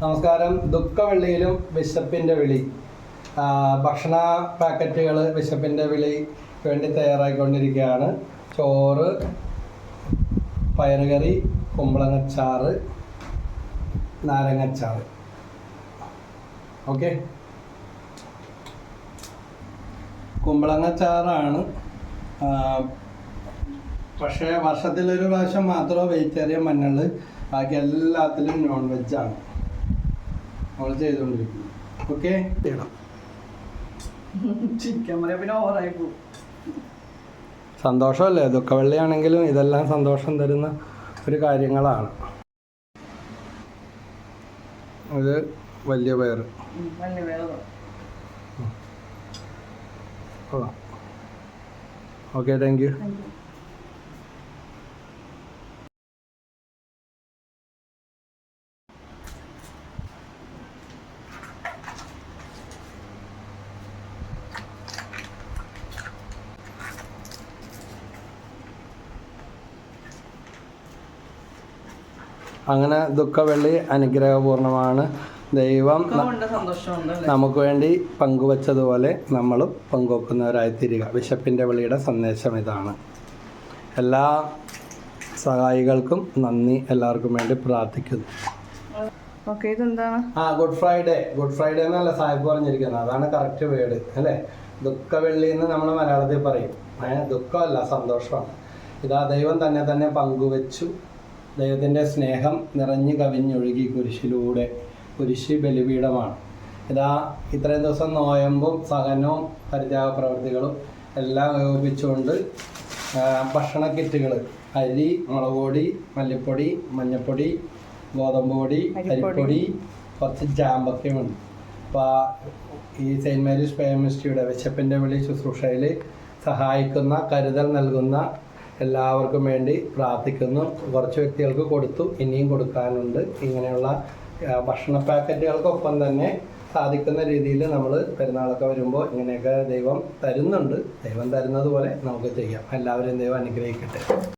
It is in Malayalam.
നമസ്കാരം. ദുഃഖവെള്ളിയിലും വിശപ്പിന്റെ വിളി. ഭക്ഷണ പാക്കറ്റുകൾ വിശപ്പിന്റെ വിളി വേണ്ടി തയ്യാറായിക്കൊണ്ടിരിക്കുകയാണ്. ചോറ് പയറുകറി കുമ്പളങ്ങച്ചാറ് നാരങ്ങച്ചാറ്. ഓക്കെ. കുമ്പളങ്ങച്ചാറാണ്. പക്ഷേ വർഷത്തിലൊരു പ്രാവശ്യം മാത്രമേ വെജിറ്റേറിയൻ മഞ്ഞൾ ബാക്കി എല്ലാത്തിലും നോൺ വെജാണ് നമ്മൾ ചെയ്തുകൊണ്ടിരിക്കുന്നത് ഓക്കെ? സന്തോഷമല്ലേ? ദുഃഖവെള്ളിയാണെങ്കിലും ഇതെല്ലാം സന്തോഷം തരുന്ന ഒരു കാര്യങ്ങളാണ്. ഇത് വലിയ പയർ ഓക്കെ താങ്ക് യു. അങ്ങനെ ദുഃഖവെള്ളി അനുഗ്രഹപൂർണമാണ് ദൈവം. നമുക്ക് വേണ്ടി പങ്കുവച്ചതുപോലെ നമ്മളും പങ്കുവെക്കുന്നവരായി തീരുക വിശപ്പിന്റെ വെളിയുടെ സന്ദേശം ഇതാണ്. എല്ലാ സഹായികൾക്കും നന്ദി എല്ലാവർക്കും വേണ്ടി പ്രാർത്ഥിക്കുന്നു. ഓക്കെ ഇതെന്താണ്? ആ ഗുഡ് ഫ്രൈഡേ. ഗുഡ് ഫ്രൈഡേ എന്നല്ല സാഹിബ് പറഞ്ഞിരിക്കുന്നത്. അതാണ് കറക്റ്റ് വേർഡ് അല്ലേ? ദുഃഖവെള്ളി എന്ന് നമ്മൾ മലയാളത്തിൽ പറയും. ഏഹ് ദുഃഖമല്ല സന്തോഷമാണ്. ഇതാ ദൈവം തന്നെ തന്നെ പങ്കുവച്ചു. ദൈവത്തിന്റെ സ്നേഹം നിറഞ്ഞു കവിഞ്ഞൊഴുകി കുരിശിലൂടെ കുരിശ് ബലിപീഠമാണ് ഇതാ ഇത്രയും ദിവസം നോയമ്പും സഹനവും പരിത്യാഗ പ്രവൃത്തികളും എല്ലാം ഏകോപിച്ചുകൊണ്ട് ഭക്ഷണ കിറ്റുകൾ അരി മുളക് പൊടി മല്ലിപ്പൊടി മഞ്ഞൾപ്പൊടി ഗോതമ്പ് പൊടി. അരിപ്പൊടി കുറച്ച് ജാമ്പക്കയുമുണ്ട് അപ്പോൾ ഈ സെയിന്റ് മേരീസ് പേമിസ്റ്റിയുടെ വിശപ്പിന്റെ വിളി ശുശ്രൂഷയിൽ സഹായിക്കുന്ന കരുതൽ നൽകുന്ന എല്ലാവർക്കും വേണ്ടി പ്രാർത്ഥിക്കുന്നു. കുറച്ച് വ്യക്തികൾക്ക് കൊടുത്തു ഇനിയും കൊടുക്കാനുണ്ട്. ഇങ്ങനെയുള്ള ഭക്ഷണ പാക്കറ്റുകൾക്കൊപ്പം തന്നെ സാധിക്കുന്ന രീതിയിൽ നമ്മൾ പെരുന്നാളൊക്കെ വരുമ്പോൾ ഇങ്ങനെയൊക്കെ ദൈവം തരുന്നുണ്ട്. ദൈവം തരുന്നത് പോലെ നമുക്ക് ചെയ്യാം. എല്ലാവരെയും ദൈവം അനുഗ്രഹിക്കട്ടെ.